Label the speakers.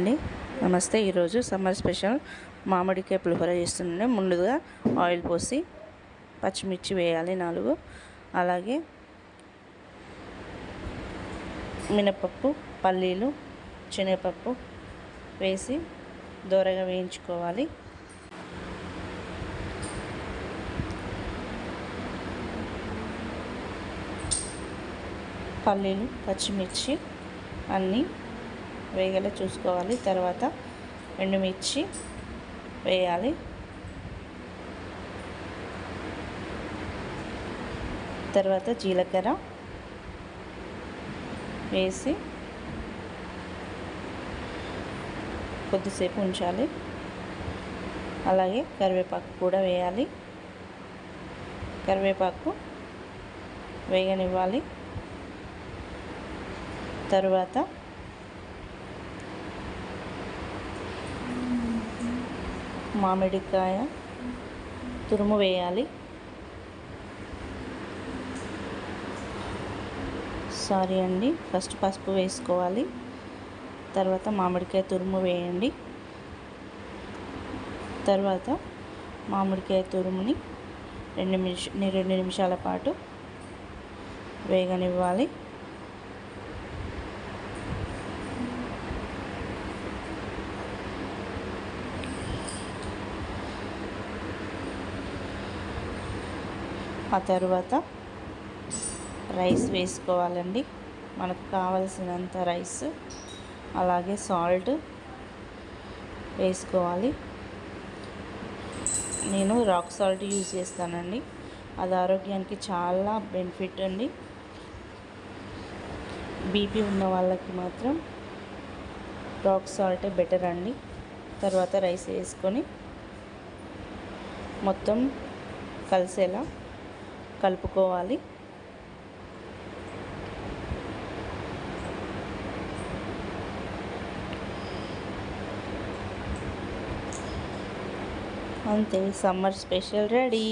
Speaker 1: అండి. నమస్తే. ఈరోజు సమ్మర్ స్పెషల్ మామిడికాయ పులిహోర చేస్తుండే ముందుగా ఆయిల్ పోసి పచ్చిమిర్చి వేయాలి నాలుగు. అలాగే మినపప్పు పల్లీలు శనగపప్పు వేసి దోరగా వేయించుకోవాలి. పల్లీలు పచ్చిమిర్చి అన్నీ వేగేలా చూసుకోవాలి. తర్వాత ఎండుమిర్చి వేయాలి. తర్వాత జీలకర్ర వేసి కొద్దిసేపు ఉంచాలి. అలాగే కరివేపాకు కూడా వేయాలి. కరివేపాకు వేగనివ్వాలి. తరువాత మామిడికాయ తురుము వేయాలి. సారీ అండి ఫస్ట్ పసుపు వేసుకోవాలి. తర్వాత మామిడికాయ తురుము వేయండి. తర్వాత మామిడికాయ తురుముని రెండు నిమిష రెండు నిమిషాల పాటు వేగనివ్వాలి. ఆ తర్వాత రైస్ వేసుకోవాలండి. మనకు కావలసినంత రైస్ అలాగే సాల్ట్ వేసుకోవాలి. నేను రాక్ సాల్ట్ యూజ్ చేస్తానండి. అది ఆరోగ్యానికి చాలా బెనిఫిట్ అండి. బీపీ ఉన్న వాళ్ళకి మాత్రం రాక్ సాల్టే బెటర్ అండి. తర్వాత రైస్ వేసుకొని మొత్తం కలిసేలా కలుపుకోవాలి. అంతే సమ్మర్ స్పెషల్ రెడీ.